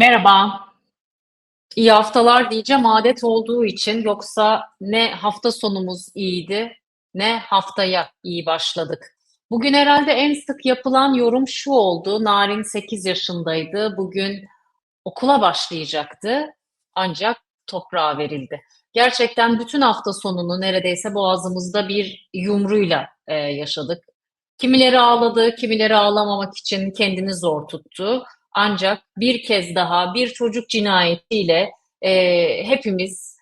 Merhaba. İyi haftalar diyeceğim adet olduğu için yoksa ne hafta sonumuz iyiydi ne haftaya iyi başladık. Bugün herhalde en sık yapılan yorum şu oldu. Narin 8 yaşındaydı. Bugün okula başlayacaktı. Ancak toprağa verildi. Gerçekten bütün hafta sonunu neredeyse boğazımızda bir yumruyla e, yaşadık. Kimileri ağladı, kimileri ağlamamak için kendini zor tuttu. Ancak bir kez daha bir çocuk cinayetiyle e, hepimiz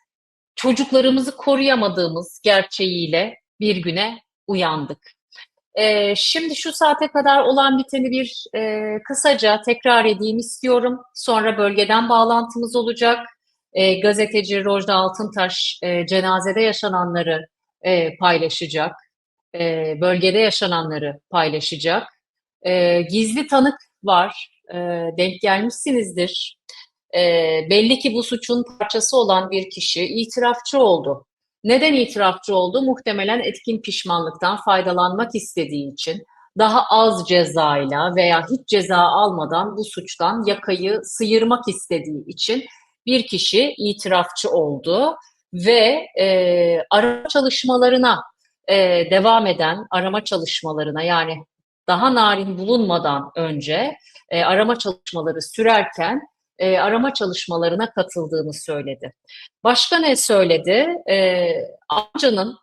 çocuklarımızı koruyamadığımız gerçeğiyle bir güne uyandık. E, şimdi şu saate kadar olan biteni bir e, kısaca tekrar edeyim istiyorum. Sonra bölgeden bağlantımız olacak. E, gazeteci Rojda Altıntaş e, cenazede yaşananları e, paylaşacak. E, bölgede yaşananları paylaşacak. E, gizli tanık var. E, denk gelmişsinizdir. E, belli ki bu suçun parçası olan bir kişi itirafçı oldu. Neden itirafçı oldu? Muhtemelen etkin pişmanlıktan faydalanmak istediği için daha az cezayla veya hiç ceza almadan bu suçtan yakayı sıyırmak istediği için bir kişi itirafçı oldu ve e, arama çalışmalarına e, devam eden arama çalışmalarına yani daha narin bulunmadan önce e, arama çalışmaları sürerken e, arama çalışmalarına katıldığını söyledi. Başka ne söyledi? E, amcanın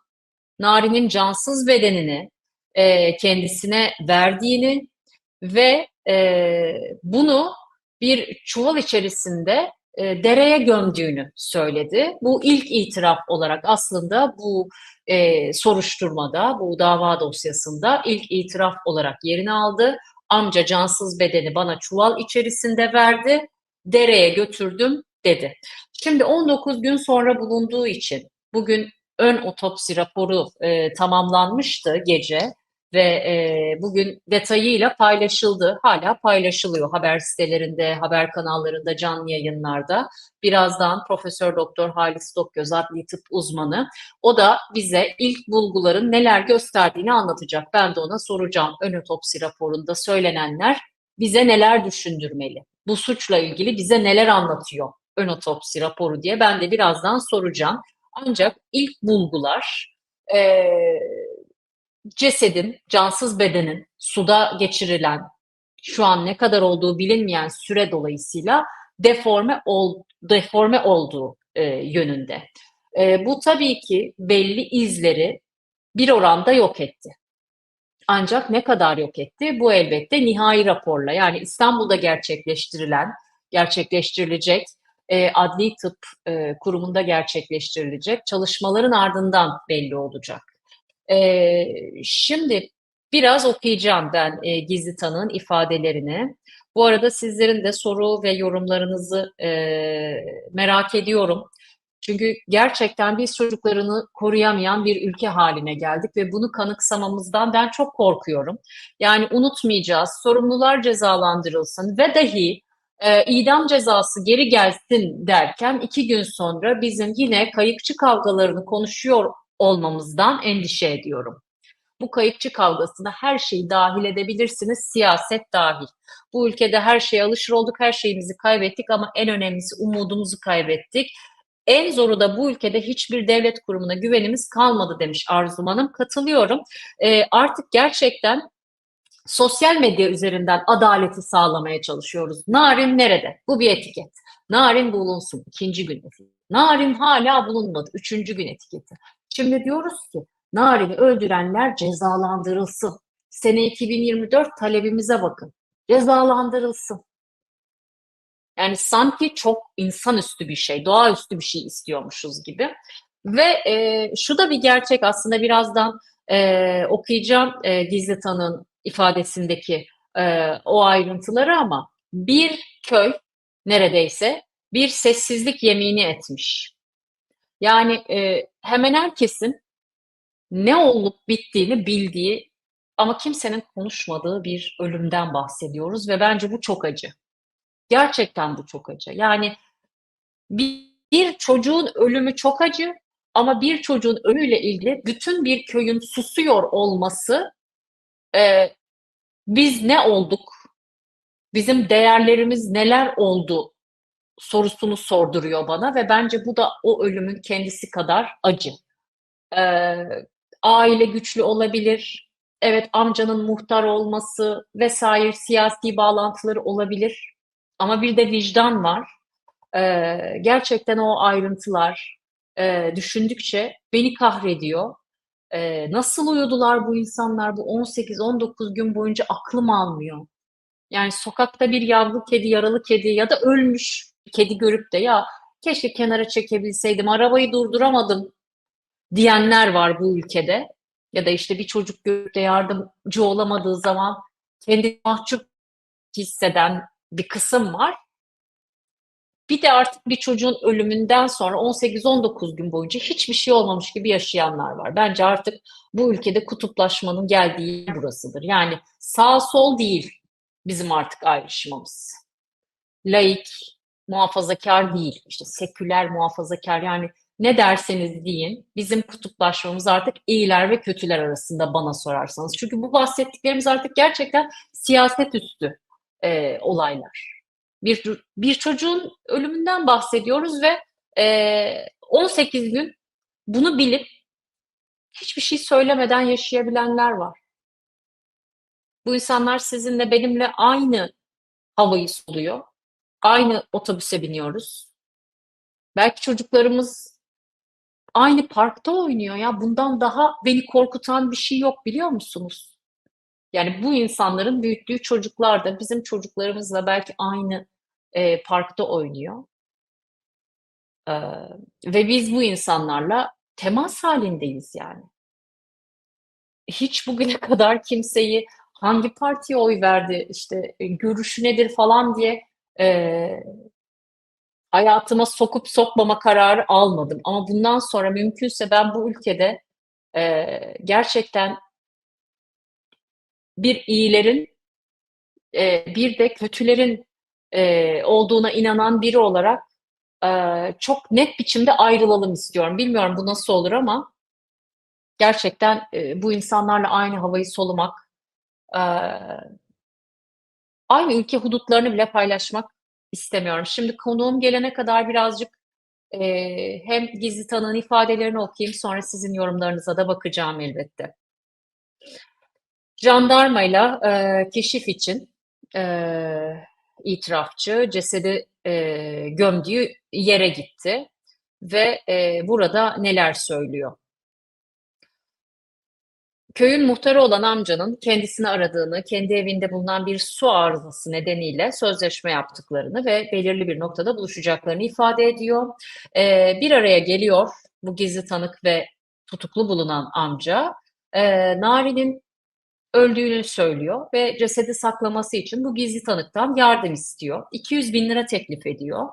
Nari'nin cansız bedenini e, kendisine verdiğini ve e, bunu bir çuval içerisinde e, dereye gömdüğünü söyledi. Bu ilk itiraf olarak aslında bu e, soruşturmada, bu dava dosyasında ilk itiraf olarak yerini aldı. Amca cansız bedeni bana çuval içerisinde verdi, dereye götürdüm dedi. Şimdi 19 gün sonra bulunduğu için bugün ön otopsi raporu e, tamamlanmıştı gece ve e, bugün detayıyla paylaşıldı. Hala paylaşılıyor haber sitelerinde, haber kanallarında, canlı yayınlarda. Birazdan Profesör Doktor Halis Dokgöz adli tıp uzmanı. O da bize ilk bulguların neler gösterdiğini anlatacak. Ben de ona soracağım. Ön otopsi raporunda söylenenler bize neler düşündürmeli? Bu suçla ilgili bize neler anlatıyor ön otopsi raporu diye ben de birazdan soracağım. Ancak ilk bulgular e, cesedin, cansız bedenin suda geçirilen, şu an ne kadar olduğu bilinmeyen süre dolayısıyla deforme ol, deforme olduğu e, yönünde. E, bu tabii ki belli izleri bir oranda yok etti. Ancak ne kadar yok etti? Bu elbette nihai raporla yani İstanbul'da gerçekleştirilen, gerçekleştirilecek e, adli tıp e, kurumunda gerçekleştirilecek çalışmaların ardından belli olacak. E, şimdi biraz okuyacağım ben e, gizli tanığın ifadelerini. Bu arada sizlerin de soru ve yorumlarınızı e, merak ediyorum. Çünkü gerçekten biz çocuklarını koruyamayan bir ülke haline geldik ve bunu kanıksamamızdan ben çok korkuyorum. Yani unutmayacağız, sorumlular cezalandırılsın ve dahi e, idam cezası geri gelsin derken iki gün sonra bizim yine kayıkçı kavgalarını konuşuyor olmamızdan endişe ediyorum. Bu kayıkçı kavgasına her şeyi dahil edebilirsiniz, siyaset dahil. Bu ülkede her şeye alışır olduk, her şeyimizi kaybettik ama en önemlisi umudumuzu kaybettik. En zoru da bu ülkede hiçbir devlet kurumuna güvenimiz kalmadı demiş Arzum Hanım. Katılıyorum. E, artık gerçekten sosyal medya üzerinden adaleti sağlamaya çalışıyoruz. Narin nerede? Bu bir etiket. Narin bulunsun. ikinci gün etiketi. Narin hala bulunmadı. Üçüncü gün etiketi. Şimdi diyoruz ki Narin'i öldürenler cezalandırılsın. Sene 2024 talebimize bakın. Cezalandırılsın. Yani sanki çok insanüstü bir şey, doğaüstü bir şey istiyormuşuz gibi. Ve e, şu da bir gerçek aslında birazdan e, okuyacağım e, gizli tanığın ifadesindeki e, o ayrıntıları ama bir köy neredeyse bir sessizlik yemini etmiş. Yani e, hemen herkesin ne olup bittiğini bildiği ama kimsenin konuşmadığı bir ölümden bahsediyoruz ve bence bu çok acı. Gerçekten bu çok acı. Yani bir, bir çocuğun ölümü çok acı ama bir çocuğun ölümüyle ilgili bütün bir köyün susuyor olması e, biz ne olduk, bizim değerlerimiz neler oldu sorusunu sorduruyor bana ve bence bu da o ölümün kendisi kadar acı. Eee, aile güçlü olabilir, evet amcanın muhtar olması vesaire siyasi bağlantıları olabilir ama bir de vicdan var. Eee, gerçekten o ayrıntılar, eee, düşündükçe beni kahrediyor. Eee, nasıl uyudular bu insanlar bu 18-19 gün boyunca aklım almıyor. Yani sokakta bir yavru kedi, yaralı kedi ya da ölmüş kedi görüp de ya keşke kenara çekebilseydim, arabayı durduramadım diyenler var bu ülkede. Ya da işte bir çocuk görüp de yardımcı olamadığı zaman kendini mahcup hisseden bir kısım var. Bir de artık bir çocuğun ölümünden sonra 18-19 gün boyunca hiçbir şey olmamış gibi yaşayanlar var. Bence artık bu ülkede kutuplaşmanın geldiği burasıdır. Yani sağ sol değil bizim artık ayrışmamız. Laik, muhafazakar değil, işte seküler muhafazakar yani ne derseniz deyin bizim kutuplaşmamız artık iyiler ve kötüler arasında bana sorarsanız. Çünkü bu bahsettiklerimiz artık gerçekten siyaset üstü e, olaylar. Bir, bir çocuğun ölümünden bahsediyoruz ve e, 18 gün bunu bilip hiçbir şey söylemeden yaşayabilenler var. Bu insanlar sizinle benimle aynı havayı soluyor. Aynı otobüse biniyoruz. Belki çocuklarımız aynı parkta oynuyor ya. Bundan daha beni korkutan bir şey yok biliyor musunuz? Yani bu insanların büyüttüğü çocuklar da bizim çocuklarımızla belki aynı e, parkta oynuyor. Ee, ve biz bu insanlarla temas halindeyiz yani. Hiç bugüne kadar kimseyi hangi partiye oy verdi, işte e, görüşü nedir falan diye e, hayatıma sokup sokmama kararı almadım. Ama bundan sonra mümkünse ben bu ülkede e, gerçekten bir iyilerin e, bir de kötülerin e, olduğuna inanan biri olarak e, çok net biçimde ayrılalım istiyorum. Bilmiyorum bu nasıl olur ama gerçekten e, bu insanlarla aynı havayı solumak, e, aynı ülke hudutlarını bile paylaşmak istemiyorum. Şimdi konuğum gelene kadar birazcık e, hem gizli tanığın ifadelerini okuyayım sonra sizin yorumlarınıza da bakacağım elbette. Jandarmayla e, keşif için e, itirafçı cesedi e, gömdüğü yere gitti ve e, burada neler söylüyor. Köyün muhtarı olan amcanın kendisini aradığını, kendi evinde bulunan bir su arızası nedeniyle sözleşme yaptıklarını ve belirli bir noktada buluşacaklarını ifade ediyor. Ee, bir araya geliyor bu gizli tanık ve tutuklu bulunan amca. Ee, Nari'nin öldüğünü söylüyor ve cesedi saklaması için bu gizli tanıktan yardım istiyor. 200 bin lira teklif ediyor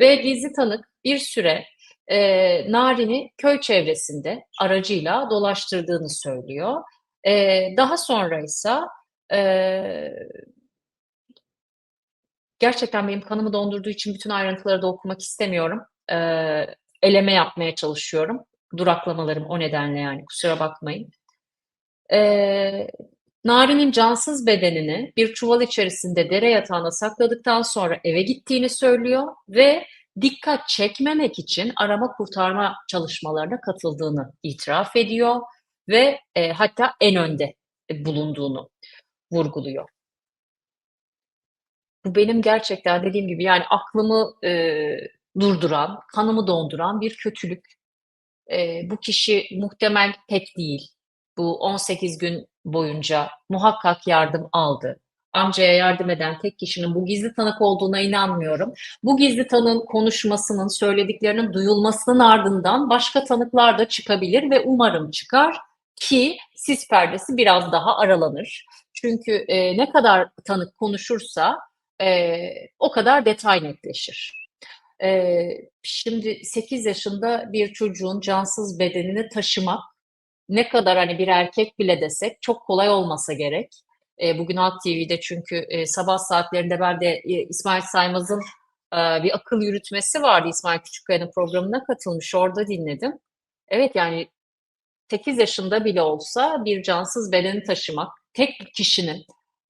ve gizli tanık bir süre e, Narin'i köy çevresinde aracıyla dolaştırdığını söylüyor. E, daha sonra ise e, gerçekten benim kanımı dondurduğu için bütün ayrıntıları da okumak istemiyorum. E, eleme yapmaya çalışıyorum. Duraklamalarım o nedenle yani kusura bakmayın. E, Nari'nin cansız bedenini bir çuval içerisinde dere yatağına sakladıktan sonra eve gittiğini söylüyor ve dikkat çekmemek için arama kurtarma çalışmalarına katıldığını itiraf ediyor ve e, hatta en önde bulunduğunu vurguluyor. Bu benim gerçekten dediğim gibi yani aklımı e, durduran, kanımı donduran bir kötülük. E, bu kişi muhtemel pek değil. Bu 18 gün boyunca muhakkak yardım aldı amcaya yardım eden tek kişinin bu gizli tanık olduğuna inanmıyorum. Bu gizli tanığın konuşmasının, söylediklerinin duyulmasının ardından başka tanıklar da çıkabilir ve umarım çıkar ki sis perdesi biraz daha aralanır. Çünkü e, ne kadar tanık konuşursa e, o kadar detay netleşir. E, şimdi 8 yaşında bir çocuğun cansız bedenini taşımak ne kadar hani bir erkek bile desek çok kolay olmasa gerek. E, bugün Halk TV'de çünkü e, sabah saatlerinde ben de e, İsmail Saymaz'ın e, bir akıl yürütmesi vardı. İsmail Küçükkaya'nın programına katılmış. Orada dinledim. Evet yani 8 yaşında bile olsa bir cansız bedeni taşımak, tek bir kişinin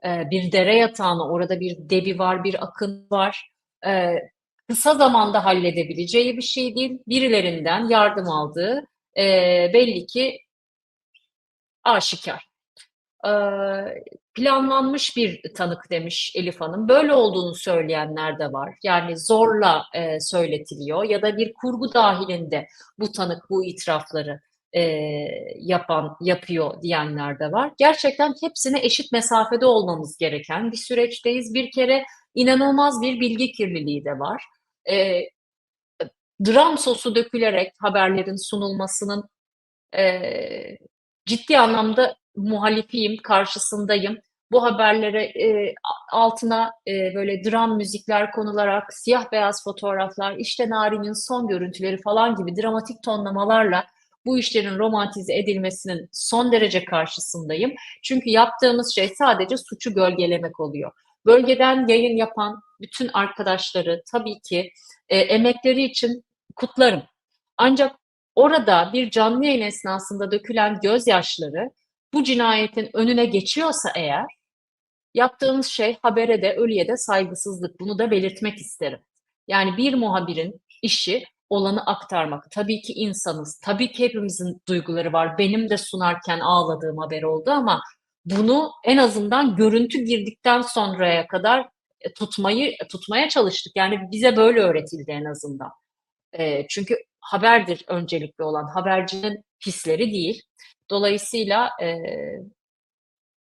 e, bir dere yatağına, orada bir debi var, bir akın var. E, kısa zamanda halledebileceği bir şey değil. Birilerinden yardım aldığı eee, belli ki aşikar. Planlanmış bir tanık demiş Elif Hanım. Böyle olduğunu söyleyenler de var. Yani zorla söyletiliyor ya da bir kurgu dahilinde bu tanık bu itirafları yapan yapıyor diyenler de var. Gerçekten hepsine eşit mesafede olmamız gereken bir süreçteyiz. Bir kere inanılmaz bir bilgi kirliliği de var. Dram sosu dökülerek haberlerin sunulmasının ciddi anlamda muhalifiyim, karşısındayım. Bu haberlere e, altına e, böyle dram müzikler konularak, siyah beyaz fotoğraflar, işte Nari'nin son görüntüleri falan gibi dramatik tonlamalarla bu işlerin romantize edilmesinin son derece karşısındayım. Çünkü yaptığımız şey sadece suçu gölgelemek oluyor. Bölgeden yayın yapan bütün arkadaşları tabii ki e, emekleri için kutlarım. Ancak orada bir canlı yayın esnasında dökülen gözyaşları bu cinayetin önüne geçiyorsa eğer yaptığımız şey habere de ölüye de saygısızlık. Bunu da belirtmek isterim. Yani bir muhabirin işi olanı aktarmak. Tabii ki insanız. Tabii ki hepimizin duyguları var. Benim de sunarken ağladığım haber oldu ama bunu en azından görüntü girdikten sonraya kadar e, tutmayı tutmaya çalıştık. Yani bize böyle öğretildi en azından. E, çünkü haberdir öncelikli olan. Habercinin hisleri değil. Dolayısıyla e,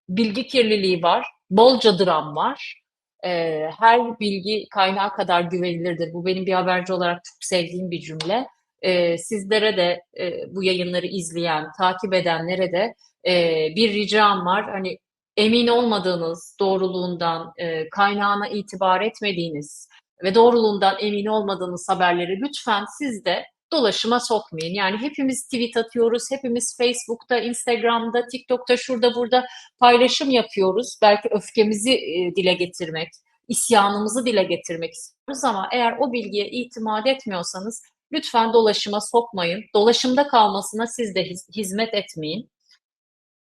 bilgi kirliliği var, bolca dram var. E, her bilgi kaynağı kadar güvenilirdir. Bu benim bir haberci olarak çok sevdiğim bir cümle. E, sizlere de e, bu yayınları izleyen, takip edenlere de e, bir ricam var. Hani emin olmadığınız doğruluğundan, e, kaynağına itibar etmediğiniz ve doğruluğundan emin olmadığınız haberleri lütfen siz de dolaşıma sokmayın. Yani hepimiz tweet atıyoruz, hepimiz Facebook'ta, Instagram'da, TikTok'ta, şurada burada paylaşım yapıyoruz. Belki öfkemizi e, dile getirmek, isyanımızı dile getirmek istiyoruz ama eğer o bilgiye itimat etmiyorsanız lütfen dolaşıma sokmayın. Dolaşımda kalmasına siz de hiz hizmet etmeyin.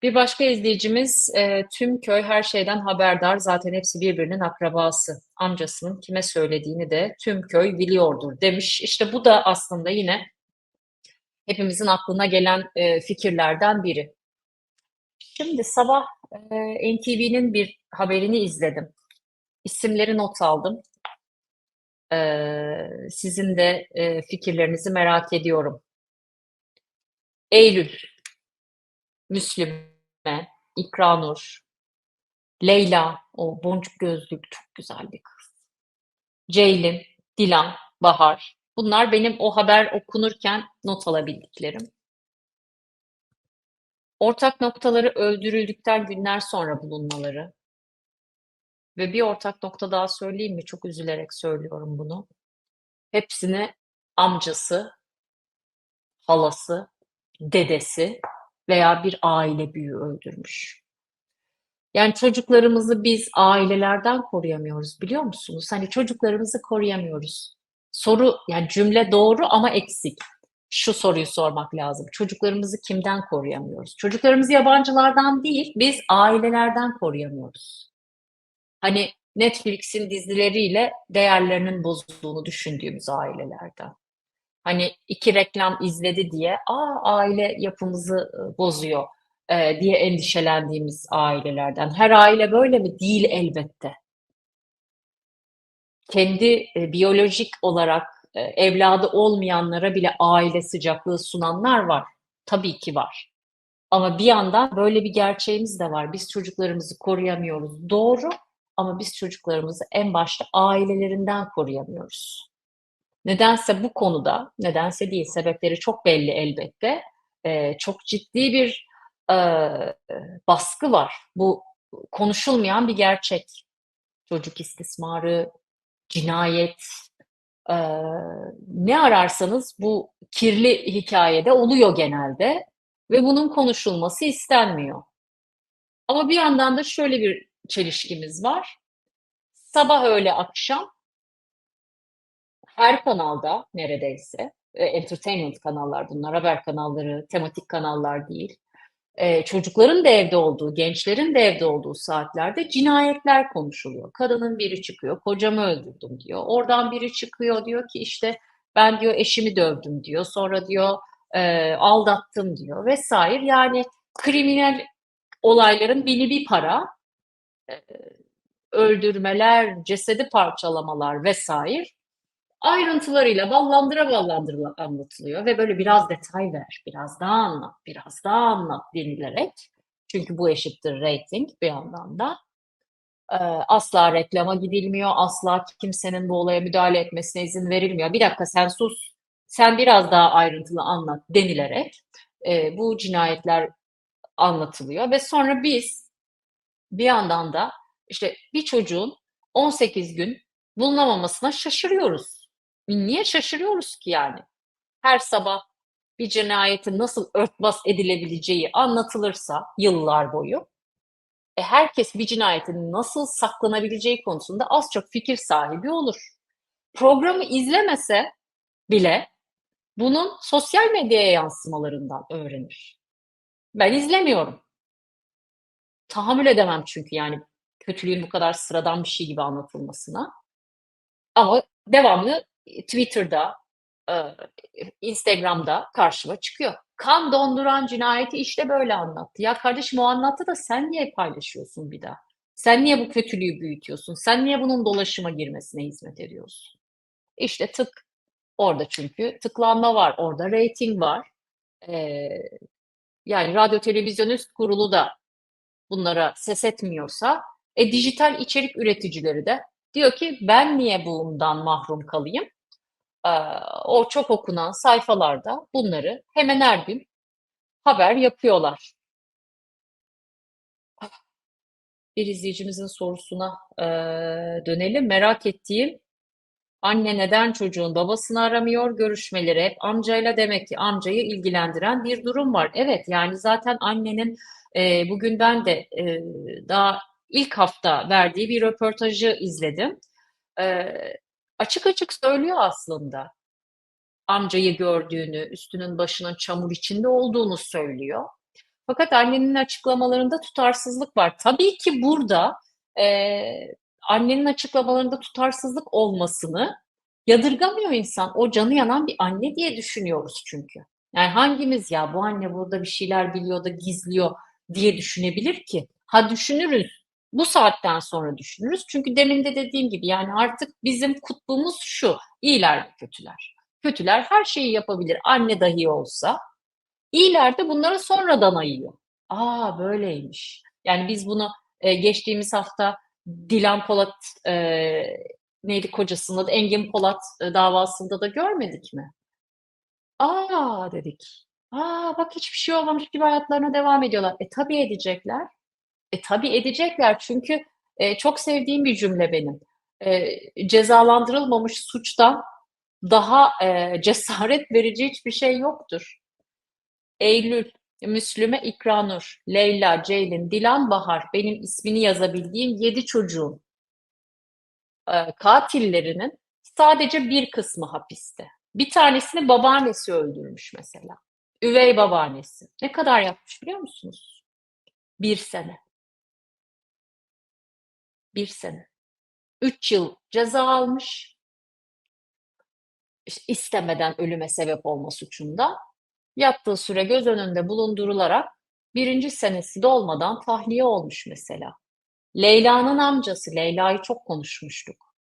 Bir başka izleyicimiz e, tüm köy her şeyden haberdar. Zaten hepsi birbirinin akrabası. Amcasının kime söylediğini de tüm köy biliyordur demiş. İşte bu da aslında yine hepimizin aklına gelen e, fikirlerden biri. Şimdi sabah e, NTV'nin bir haberini izledim. İsimleri not aldım. E, sizin de e, fikirlerinizi merak ediyorum. Eylül Müslüme, İkranur, Leyla, o boncuk gözlük çok güzel bir kız. Ceylin, Dilan, Bahar. Bunlar benim o haber okunurken not alabildiklerim. Ortak noktaları öldürüldükten günler sonra bulunmaları. Ve bir ortak nokta daha söyleyeyim mi? Çok üzülerek söylüyorum bunu. Hepsini amcası, halası, dedesi veya bir aile büyüğü öldürmüş. Yani çocuklarımızı biz ailelerden koruyamıyoruz biliyor musunuz? Hani çocuklarımızı koruyamıyoruz. Soru yani cümle doğru ama eksik. Şu soruyu sormak lazım. Çocuklarımızı kimden koruyamıyoruz? Çocuklarımızı yabancılardan değil, biz ailelerden koruyamıyoruz. Hani Netflix'in dizileriyle değerlerinin bozulduğunu düşündüğümüz ailelerden. Hani iki reklam izledi diye, aa aile yapımızı bozuyor e, diye endişelendiğimiz ailelerden. Her aile böyle mi? Değil elbette. Kendi e, biyolojik olarak e, evladı olmayanlara bile aile sıcaklığı sunanlar var. Tabii ki var. Ama bir yandan böyle bir gerçeğimiz de var. Biz çocuklarımızı koruyamıyoruz. Doğru ama biz çocuklarımızı en başta ailelerinden koruyamıyoruz. Nedense bu konuda, nedense değil, sebepleri çok belli elbette. Ee, çok ciddi bir e, baskı var. Bu konuşulmayan bir gerçek. Çocuk istismarı, cinayet, e, ne ararsanız bu kirli hikayede oluyor genelde ve bunun konuşulması istenmiyor. Ama bir yandan da şöyle bir çelişkimiz var. Sabah öğle akşam her kanalda neredeyse, e, entertainment kanallar bunlar, haber kanalları, tematik kanallar değil. Eee, çocukların da evde olduğu, gençlerin de evde olduğu saatlerde cinayetler konuşuluyor. Kadının biri çıkıyor, "Kocamı öldürdüm." diyor. Oradan biri çıkıyor, diyor ki, işte, "Ben" diyor, "eşimi dövdüm." diyor. Sonra diyor, eee, "Aldattım." diyor vs. Yani kriminal olayların bini bir para. Öldürmeler, cesedi parçalamalar vs. ayrıntılarıyla ballandıra ballandıra anlatılıyor ve böyle "Biraz detay ver, biraz daha anlat, biraz daha anlat." denilerek çünkü bu eşittir reyting bir yandan da. Eee, asla reklama gidilmiyor, asla kimsenin bu olaya müdahale etmesine izin verilmiyor. "Bir dakika, sen sus, sen biraz daha ayrıntılı anlat." denilerek, eee, bu cinayetler anlatılıyor ve sonra biz bir yandan da, işte, bir çocuğun 18 gün bulunamamasına şaşırıyoruz. Niye şaşırıyoruz ki yani? Her sabah bir cinayetin nasıl örtbas edilebileceği anlatılırsa yıllar boyu, e, herkes bir cinayetin nasıl saklanabileceği konusunda az çok fikir sahibi olur. Programı izlemese bile bunun sosyal medyaya yansımalarından öğrenir. Ben izlemiyorum. Tahammül edemem çünkü yani kötülüğün bu kadar sıradan bir şey gibi anlatılmasına. Ama devamlı, Twitter'da, eee, Instagram'da karşıma çıkıyor. "Kan donduran cinayeti işte böyle anlattı." Ya kardeşim o anlattı da sen niye paylaşıyorsun bir daha? Sen niye bu kötülüğü büyütüyorsun? Sen niye bunun dolaşıma girmesine hizmet ediyorsun? İşte tık, orada çünkü tıklanma var, orada reyting var. Eee, yani Radyo Televizyon Üst Kurulu da bunlara ses etmiyorsa, e, dijital içerik üreticileri de diyor ki, "Ben niye bundan mahrum kalayım?" Eee, o çok okunan sayfalarda bunları hemen her gün haber yapıyorlar. Bir izleyicimizin sorusuna, eee, dönelim. Merak ettiğim, "Anne neden çocuğun babasını aramıyor? Görüşmeleri hep amcayla. Demek ki amcayı ilgilendiren bir durum var." Evet, yani zaten annenin, eee, bugün ben de, eee, daha ilk hafta verdiği bir röportajı izledim. Eee, açık açık söylüyor aslında. Amcayı gördüğünü, üstünün başının çamur içinde olduğunu söylüyor. Fakat annenin açıklamalarında tutarsızlık var. Tabii ki burada, eee, annenin açıklamalarında tutarsızlık olmasını yadırgamıyor insan. O canı yanan bir anne diye düşünüyoruz çünkü. Yani hangimiz, "Ya, bu anne burada bir şeyler biliyor da gizliyor." diye düşünebilir ki? Ha, düşünürüz. Bu saatten sonra düşünürüz. Çünkü demin de dediğim gibi, yani artık bizim kutbumuz şu: İyiler ve kötüler. Kötüler her şeyi yapabilir, anne dahi olsa. İyiler de bunlara sonradan ayıyor. A, böyleymiş. Yani biz bunu, eee, geçtiğimiz hafta Dilan Polat, eee, neydi kocasının adı? Engin Polat, eee, davasında da görmedik mi? "A!" dedik. "A, bak hiçbir şey olmamış gibi hayatlarına devam ediyorlar." E, tabii edecekler. E, tabii edecekler çünkü, eee, çok sevdiğim bir cümle benim. Eee, cezalandırılmamış suçtan daha, eee, cesaret verici hiçbir şey yoktur. Eylül, Müslüme, İkranur, Leyla, Ceylin, Dilan, Bahar, benim ismini yazabildiğim 7 çocuğun eee, katillerinin sadece bir kısmı hapiste. Bir tanesini babaannesi öldürmüş mesela. Üvey babaannesi. Ne kadar yatmış biliyor musunuz? 1 sene. 1 sene. 3 yıl ceza almış. İstemeden ölüme sebep olma suçundan. Yattığı süre göz önünde bulundurularak 1. senesi dolmadan tahliye olmuş mesela. Leyla'nın amcası, Leyla'yı çok konuşmuştuk.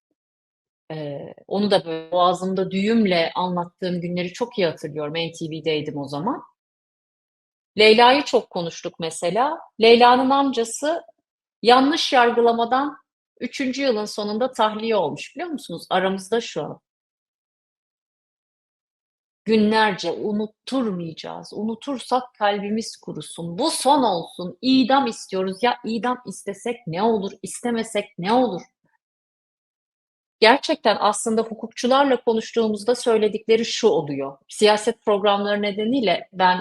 Eee, onu da böyle boğazımda düğümle anlattığım günleri çok iyi hatırlıyorum. NTV'deydim o zaman. Leyla'yı çok konuştuk mesela. Leyla'nın amcası yanlış yargılamadan 3. yılın sonunda tahliye olmuş biliyor musunuz? Aramızda şu an. Günlerce unutturmayacağız. Unutursak kalbimiz kurusun. Bu son olsun. İdam istiyoruz. Ya idam istesek ne olur? İstemesek ne olur? Gerçekten aslında hukukçularla konuştuğumuzda söyledikleri şu oluyor. Siyaset programları nedeniyle ben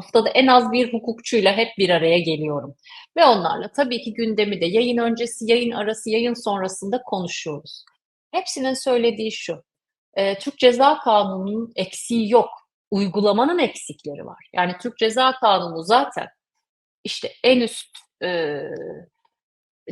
haftada en az bir hukukçuyla hep bir araya geliyorum ve onlarla tabii ki gündemi de yayın öncesi, yayın arası, yayın sonrasında konuşuyoruz. Hepsinin söylediği şu: Eee, Türk Ceza Kanunu'nun eksiği yok, uygulamanın eksikleri var. Yani Türk Ceza Kanunu zaten işte en üst e,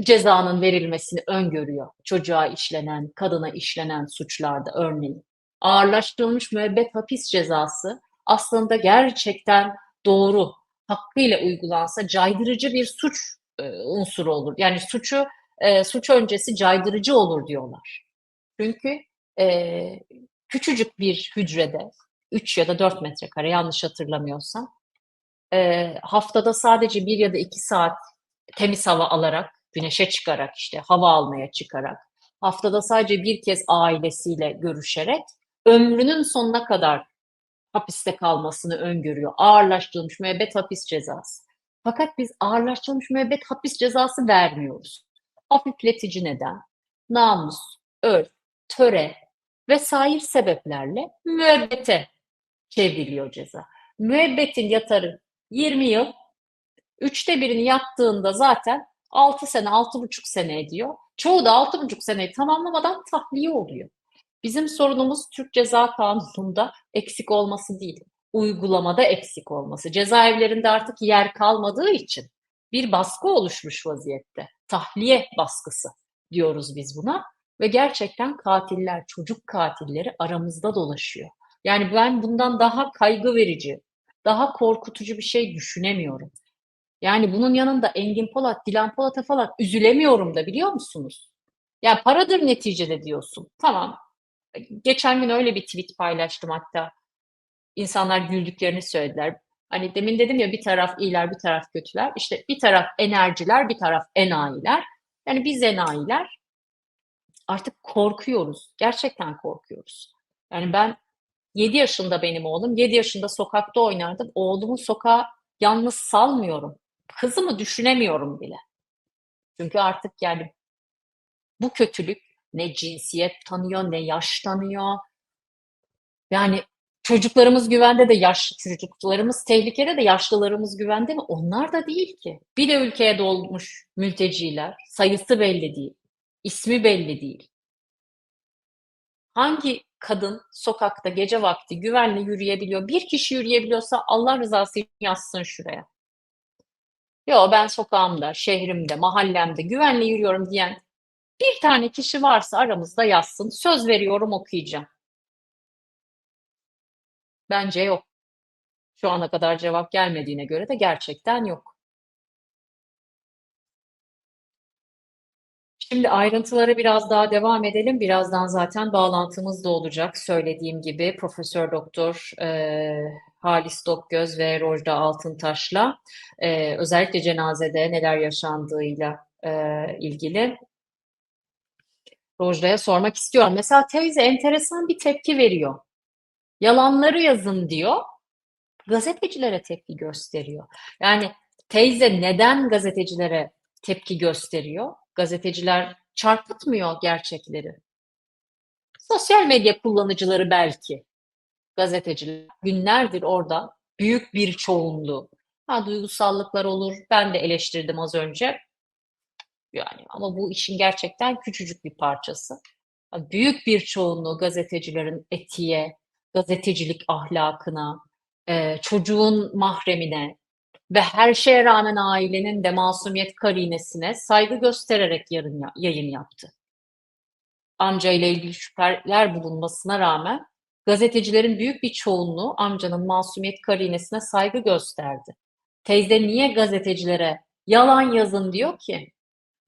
cezanın verilmesini öngörüyor. Çocuğa işlenen, kadına işlenen suçlarda örneğin. Ağırlaştırılmış müebbet hapis cezası aslında gerçekten doğru, hakkıyla uygulansa caydırıcı bir suç e, unsuru olur. Yani suçu e, suç öncesi caydırıcı olur diyorlar. Çünkü e, küçücük bir hücrede 3 ya da 4 metrekare yanlış hatırlamıyorsam haftada sadece bir ya da iki saat temiz hava alarak, güneşe çıkarak işte hava almaya çıkarak, haftada sadece bir kez ailesiyle görüşerek ömrünün sonuna kadar hapiste kalmasını öngörüyor. Ağırlaştırılmış müebbet hapis cezası. Fakat biz ağırlaştırılmış müebbet hapis cezası vermiyoruz. Hafifletici neden, namus, örf, töre vesaire sebeplerle müebbete çevriliyor ceza. Müebbetin yatarı 20 yıl, üçte birini yattığında zaten 6 sene, 6,5 sene ediyor. Çoğu da 6,5 seneyi tamamlamadan tahliye oluyor. Bizim sorunumuz Türk Ceza Kanunu'nda eksik olması değil, uygulamada eksik olması. Cezaevlerinde artık yer kalmadığı için bir baskı oluşmuş vaziyette. Tahliye baskısı diyoruz biz buna ve gerçekten katiller, çocuk katilleri aramızda dolaşıyor. Yani ben bundan daha kaygı verici, daha korkutucu bir şey düşünemiyorum. Yani bunun yanında Engin Polat, Dilan Polat'a falan üzülemiyorum da biliyor musunuz? Ya paradır neticede diyorsun. Tamam. Geçen gün öyle bir tweet paylaştım hatta. İnsanlar güldüklerini söylediler. Hani demin dedim ya bir taraf iyiler, bir taraf kötüler. İşte bir taraf enerjiler, bir taraf enayiler. Yani biz enayiler artık korkuyoruz. Gerçekten korkuyoruz. Yani ben 7 yaşında benim oğlum. 7 yaşında sokakta oynardım. Oğlumu sokağa yalnız salmıyorum. Kızımı düşünemiyorum bile. Çünkü artık yani bu kötülük ne cinsiyet tanıyor, ne yaş tanıyor. Yani çocuklarımız güvende de yaş çocuklarımız tehlikede de yaşlılarımız güvende mi? Onlar da değil ki. Bir de ülkeye dolmuş mülteciler. Sayısı belli değil. ismi belli değil. Hangi kadın sokakta gece vakti güvenle yürüyebiliyor? Bir kişi yürüyebiliyorsa Allah rızası için yazsın şuraya. Yo ben sokağımda, şehrimde, mahallemde güvenle yürüyorum diyen bir tane kişi varsa aramızda yazsın. Söz veriyorum okuyacağım. Bence yok. Şu ana kadar cevap gelmediğine göre de gerçekten yok. Şimdi ayrıntılara biraz daha devam edelim. Birazdan zaten bağlantımız da olacak. Söylediğim gibi Profesör Doktor e, Halis Dokgöz ve Rojda Altıntaş'la e, özellikle cenazede neler yaşandığıyla e, ilgili Rojda'ya sormak istiyorum. Mesela teyze enteresan bir tepki veriyor. Yalanları yazın diyor. Gazetecilere tepki gösteriyor. Yani teyze neden gazetecilere tepki gösteriyor? Gazeteciler çarpıtmıyor gerçekleri. Sosyal medya kullanıcıları belki. Gazeteciler günlerdir orada büyük bir çoğunluğu. Ha, duygusallıklar olur. Ben de eleştirdim az önce. Yani ama bu işin gerçekten küçücük bir parçası. Büyük bir çoğunluğu gazetecilerin etiğe, gazetecilik ahlakına, e, çocuğun mahremine ve her şeye rağmen ailenin de masumiyet karinesine saygı göstererek yarın, yayın yaptı. Amca ile ilgili şüpheler bulunmasına rağmen gazetecilerin büyük bir çoğunluğu amcanın masumiyet karinesine saygı gösterdi. Teyze niye gazetecilere yalan yazın diyor ki?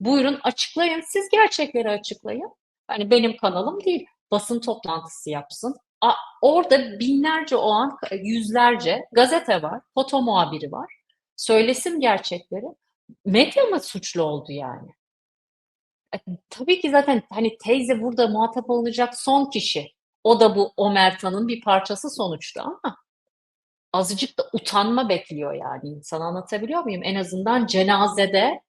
Buyurun açıklayın. Siz gerçekleri açıklayın. Hani benim kanalım değil. Basın toplantısı yapsın. A, orada binlerce o an yüzlerce gazete var, foto muhabiri var. Söylesin gerçekleri. Medya mı suçlu oldu yani? E, tabii ki zaten hani teyze burada muhatap olacak son kişi. O da bu Omertan'ın bir parçası sonuçta ama azıcık da utanma bekliyor yani insan anlatabiliyor muyum? En azından cenazede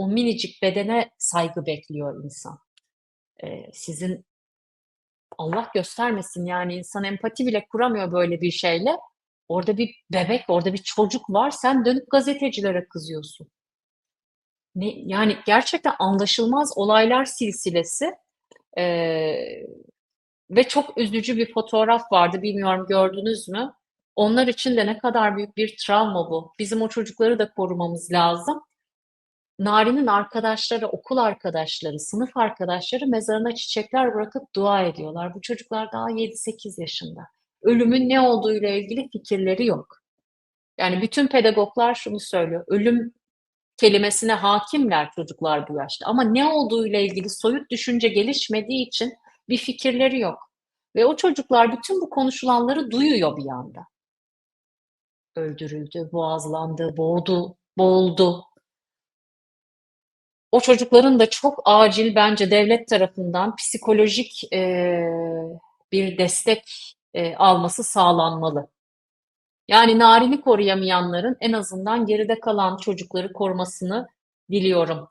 o minicik bedene saygı bekliyor insan. Ee, sizin Allah göstermesin yani insan empati bile kuramıyor böyle bir şeyle. Orada bir bebek, orada bir çocuk var. Sen dönüp gazetecilere kızıyorsun. Ne, yani gerçekten anlaşılmaz olaylar silsilesi ee, ve çok üzücü bir fotoğraf vardı. Bilmiyorum gördünüz mü? Onlar için de ne kadar büyük bir travma bu. Bizim o çocukları da korumamız lazım. Nari'nin arkadaşları, okul arkadaşları, sınıf arkadaşları mezarına çiçekler bırakıp dua ediyorlar. Bu çocuklar daha 7-8 yaşında. Ölümün ne olduğuyla ilgili fikirleri yok. Yani bütün pedagoglar şunu söylüyor. Ölüm kelimesine hakimler çocuklar bu yaşta. Ama ne olduğuyla ilgili soyut düşünce gelişmediği için bir fikirleri yok. Ve o çocuklar bütün bu konuşulanları duyuyor bir anda. Öldürüldü, boğazlandı, boğdu, boğuldu. O çocukların da çok acil bence devlet tarafından psikolojik eee, bir destek eee, alması sağlanmalı. Yani Narin'i koruyamayanların en azından geride kalan çocukları korumasını diliyorum.